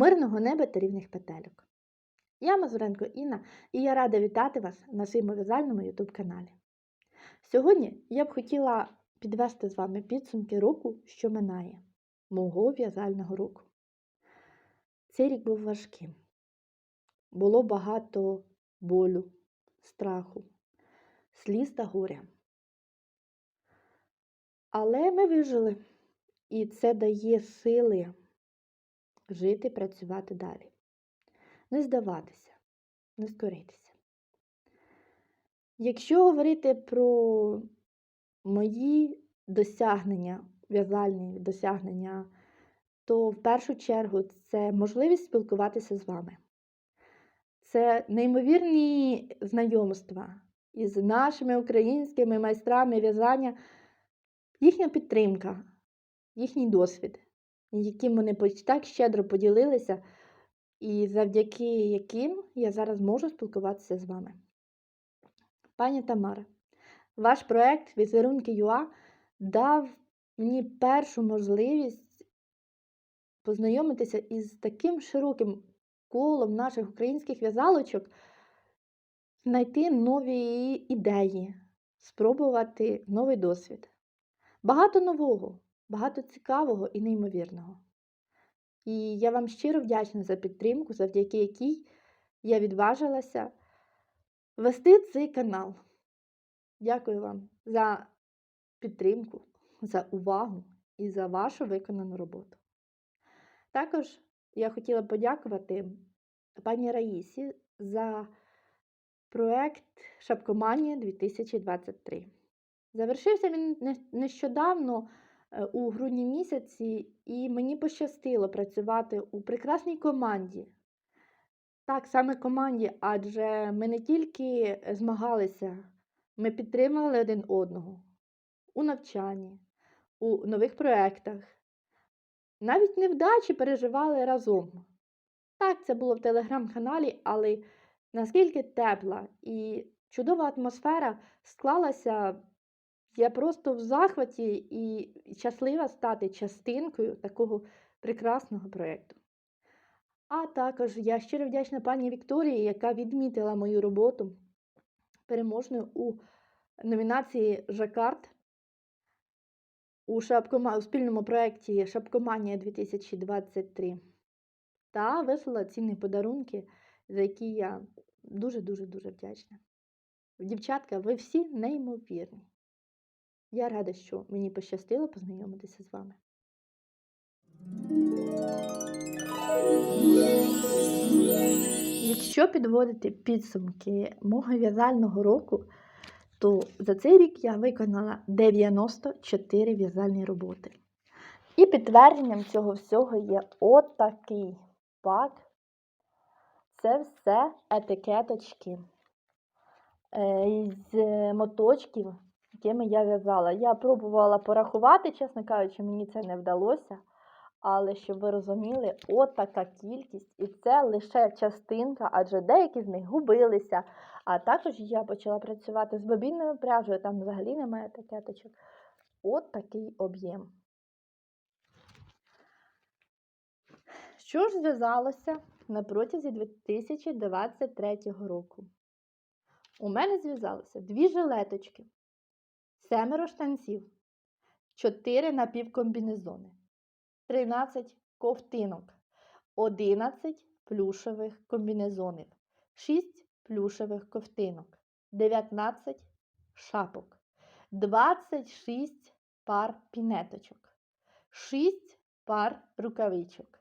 Мирного неба та рівних петельок. Я Мазуренко Інна і я рада вітати вас на своєму в'язальному YouTube каналі. Сьогодні я б хотіла підвести з вами підсумки року, що минає, мого в'язального року. Цей рік був важким. Було багато болю, страху, сліз та горя. Але ми вижили, і це дає сили жити, працювати далі. Не здаватися, не скоритися. Якщо говорити про мої досягнення, в'язальні досягнення, то в першу чергу це можливість спілкуватися з вами. Це неймовірні знайомства із нашими українськими майстрами в'язання, їхня підтримка, їхній досвід, яким вони так щедро поділилися, і завдяки яким я зараз можу спілкуватися з вами. Пані Тамара, ваш проект Візерунки ЮА дав мені першу можливість познайомитися із таким широким колом наших українських в'язалочок, знайти нові ідеї, спробувати новий досвід. Багато нового, багато цікавого і неймовірного. І я вам щиро вдячна за підтримку, завдяки якій я відважилася вести цей канал. Дякую вам за підтримку, за увагу і за вашу виконану роботу. Також я хотіла подякувати пані Раїсі за проект Шапкоманія 2023. Завершився він нещодавно у грудні місяці, і мені пощастило працювати у прекрасній команді. Так, саме команді, адже ми не тільки змагалися, ми підтримували один одного у навчанні, у нових проєктах. Навіть невдачі переживали разом. Так, це було в телеграм-каналі, але наскільки тепла і чудова атмосфера склалася, я просто в захваті і щаслива стати частинкою такого прекрасного проєкту. А також я щиро вдячна пані Вікторії, яка відмітила мою роботу переможною у номінації Жакард у, шапкома... у спільному проєкті Шапкоманія 2023 та вислала цінні подарунки, за які я дуже-дуже дуже вдячна. Дівчатка, ви всі неймовірні. Я рада, що мені пощастило познайомитися з вами. Якщо підводити підсумки мого в'язального року, то за цей рік я виконала 94 в'язальні роботи. І підтвердженням цього всього є отакий пак. Це все етикеточки з моточків, якими я в'язала. Я пробувала порахувати, чесно кажучи, мені це не вдалося. Але щоб ви розуміли, отака кількість, і це лише частинка, адже деякі з них губилися. А також я почала працювати з бобінною пряжею, там взагалі немає такеточок. От такий об'єм. Що ж зв'язалося на протязі 2023 року? У мене зв'язалося дві жилеточки, семеро штанців, чотири напівкомбінезони. 13 ковтинок, 11 плюшевих комбінезонів, 6 плюшевих ковтинок, 19 шапок, 26 пар пінеточок, 6 пар рукавичок,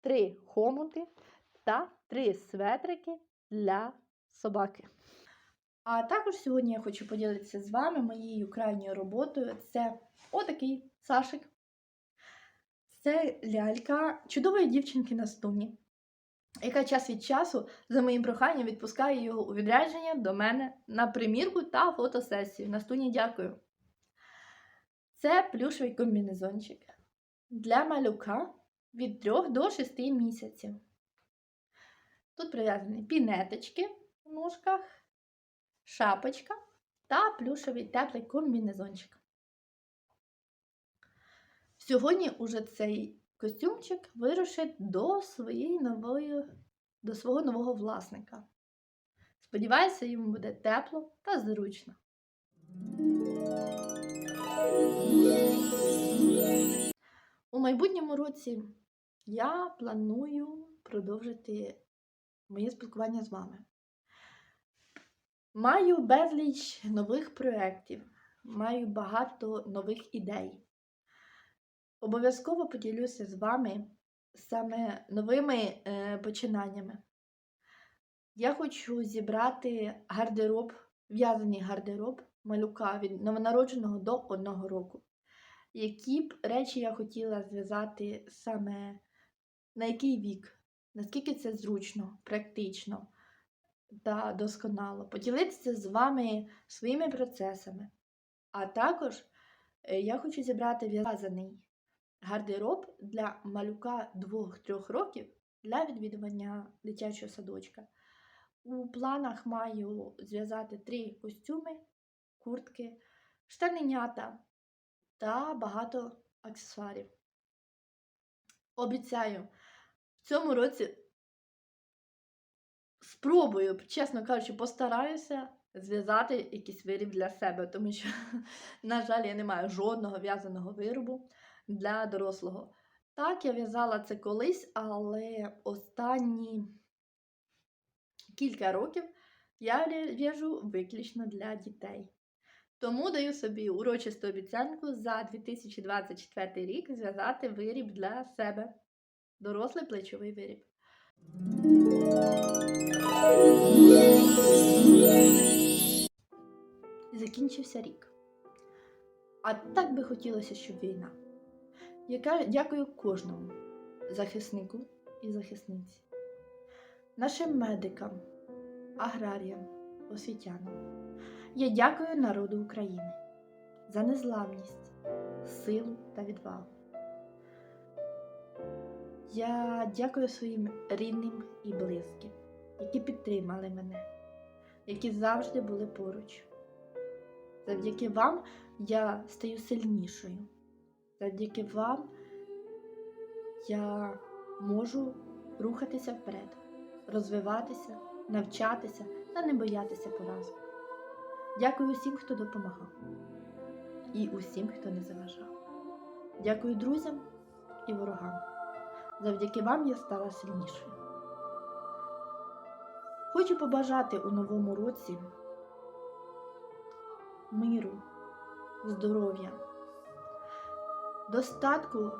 3 хомути та 3 светрики для собаки. А також сьогодні я хочу поділитися з вами моєю крайньою роботою. Це отакий Сашик. Це лялька чудової дівчинки на стуні, яка час від часу, за моїм проханням, відпускає його у відрядження до мене на примірку та фотосесію. На стуні дякую. Це плюшовий комбінезончик для малюка від 3 до 6 місяців. Тут прив'язані пінеточки в ножках, шапочка та плюшовий теплий комбінезончик. Сьогодні уже цей костюмчик вирушить до своєї нової, до свого нового власника. Сподіваюся, йому буде тепло та зручно. У майбутньому році я планую продовжити моє спілкування з вами. Маю безліч нових проєктів, маю багато нових ідей. Обов'язково поділюся з вами саме новими е, починаннями. Я хочу зібрати гардероб, в'язаний гардероб малюка від новонародженого до одного року. Які б речі я хотіла зв'язати саме на який вік, наскільки це зручно, практично та досконало. Поділитися з вами своїми процесами. А також е, я хочу зібрати в'язаний гардероб для малюка 2-3 років для відвідування дитячого садочка. У планах маю зв'язати три костюми, куртки, штаненята та багато аксесуарів. Обіцяю, в цьому році спробую, чесно кажучи, постараюся зв'язати якийсь виріб для себе, тому що, на жаль, я не маю жодного в'язаного виробу для дорослого. Так, я в'язала це колись, але останні кілька років я в'яжу виключно для дітей. Тому даю собі урочисту обіцянку за 2024 рік зв'язати виріб для себе. Дорослий плечовий виріб. Закінчився рік. А так би хотілося, щоб війна. Яка дякую кожному захиснику і захисниці, нашим медикам, аграріям, освітянам. Я дякую народу України за незламність, силу та відвагу. Я дякую своїм рідним і близьким, які підтримали мене, які завжди були поруч. Завдяки вам я стаю сильнішою. Завдяки вам я можу рухатися вперед, розвиватися, навчатися та не боятися поразок. Дякую усім, хто допомагав, і усім, хто не заважав. Дякую друзям і ворогам. Завдяки вам я стала сильнішою. Хочу побажати у новому році миру, здоров'я, достатку,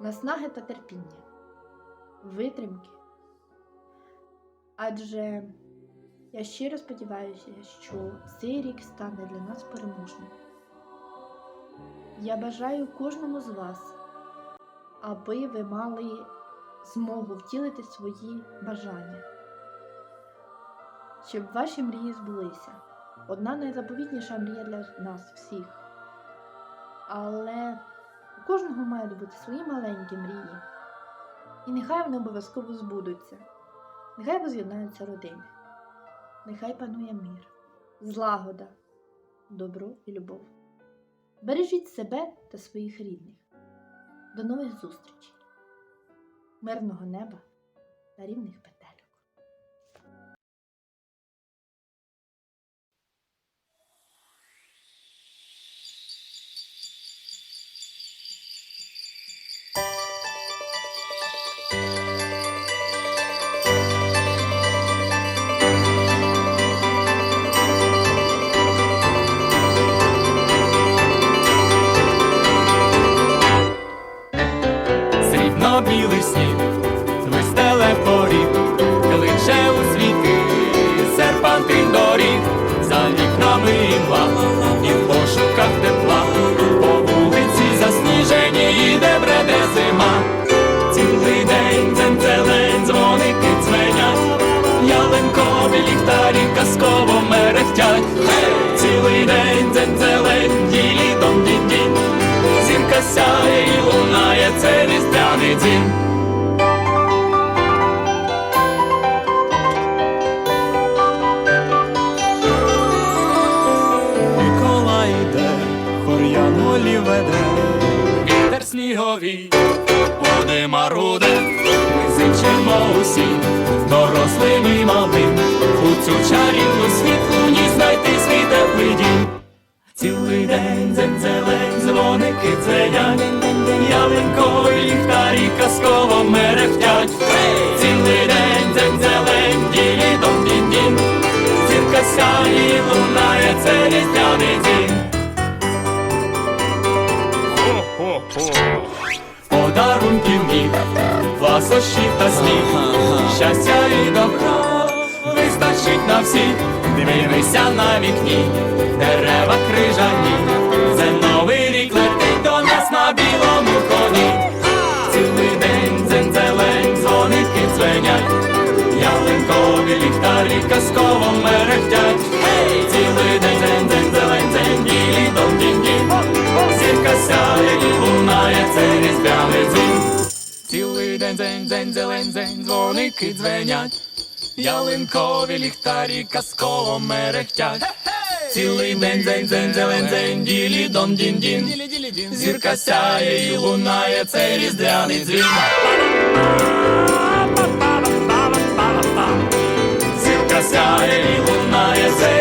наснаги та терпіння, витримки. Адже я щиро сподіваюся, що цей рік стане для нас переможним. Я бажаю кожному з вас, аби ви мали змогу втілити свої бажання, щоб ваші мрії збулися. Одна найзаповітніша мрія для нас всіх. Але у кожного мають бути свої маленькі мрії. І нехай вони обов'язково збудуться. Нехай воз'єднаються родини. Нехай панує мир, злагода, добро і любов. Бережіть себе та своїх рідних. До нових зустрічей, мирного неба та рівних петельок. Срібно-білий сніг вистеле поріг, кличе у світи. Серпантин доріг, за вікнами імла. І в пошуках тепла, по вулиці засніжені йде бреде зима, цілий день дзень-зелень, дзвоники дзвенять, ялинкові ліхтарі казково мерехтять, цілий день дзень-зелень, дзвін. Микола йде, хор янголів веде, вітер сніговий, природи маруде. Ми зичимо усі, дорослим і малим, у цю чарівну світлу ні знайти свій теплий дім. Цілий день дзень-зелень, дзвоники дзвенять, ялинко і ліхтарі казково мерехтять. Цілий день дзень-зелень, ділі дом дін дін Зірка сяє лунає, це різдвяний день. Подарунків міг, ласощів та сміх, щастя і добра вистачить на всіх. Дивися на вікні, дерева крижані, це новий рік летить до нас на білому коні. Цілий день дзень-зелень, дзвоники дзвенять, ялинкові ліхтарі казково мерехтять. Цілий день дзень дзень зелень дзень ділі дом дінь дінь Зірка сяє і лунає, це різдвяний дзвін. Цілий день дзень дзень зелень дзень дзвоники дзвенять, ялинкові ліхтарі казково мерехтять. Цілий день дзень дзень зелень дзень ділі дон дін дін Зірка сяє і лунає, це різдвяний дзвін. Зірка сяє і лунає, це